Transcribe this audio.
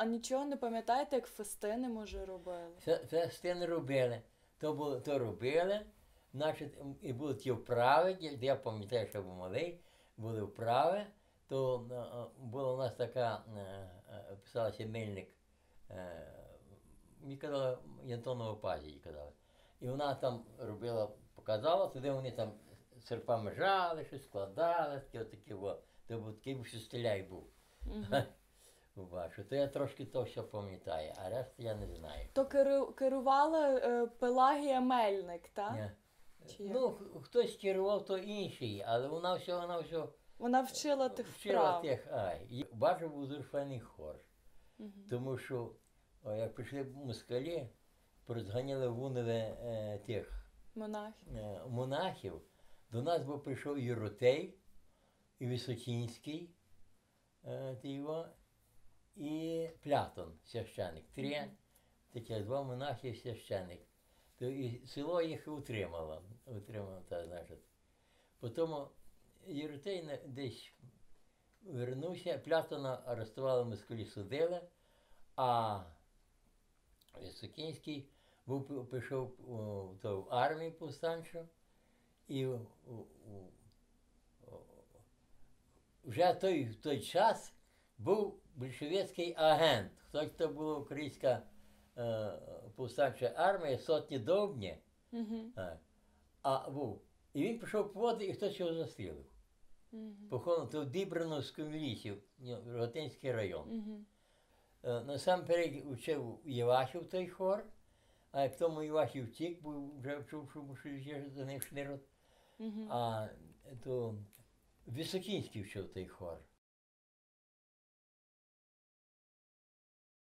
А нічого не пам'ятаєте, як фестини, може, робили? Фе- Фестини робили. То, було, то робили, значить, і були ті вправи, я- я пам'ятаю, що був малий, були вправи, то е, е, була у нас така, е, е, писалася мельник, е, мені казали, Янтонова пазі казали. І вона там робила, показала, туди вони там серпами жали, щось складали, такі отакі, о, то був такий був, що стріляй був. Бачу, то я трошки то все пам'ятаю, а решту я не знаю. То керу- керувала е, Пелагія Мельник, так? Ні. Чи як? Ну, х- хтось керував, то інший, але вона все, вона все Вона вчила тих вчила вправ. тих. Ай. І бачу, був дуже файний хор. Тому що, о, як прийшли москалі, порозганяли вунили е, тих Монахи. е, монахів, до нас був прийшов Єротей, і Височинський, е, ти його, і Плятон, священик. Три, такі два монахи священик. То і село їх утримало. утримало та, значить. Потім Єротей на- десь вернувся, Плятона арестували москалі судили, а Високінський був, пішов в армію повстанчу, і вже той, той час був більшовицький агент. Хтось то була українська е, повстанча армія, сотні довбні. Угу. А, а був. І він пішов по воду, і хтось його застрілив. Угу. Походу, то в Дібрановському лісі, Ротинський район. Угу. Е, Насамперед вчив Євахів той хор, а як тому Євахів втік, бо вже вчув, що мушу за ним шнирот. А то Високінський вчив той хор.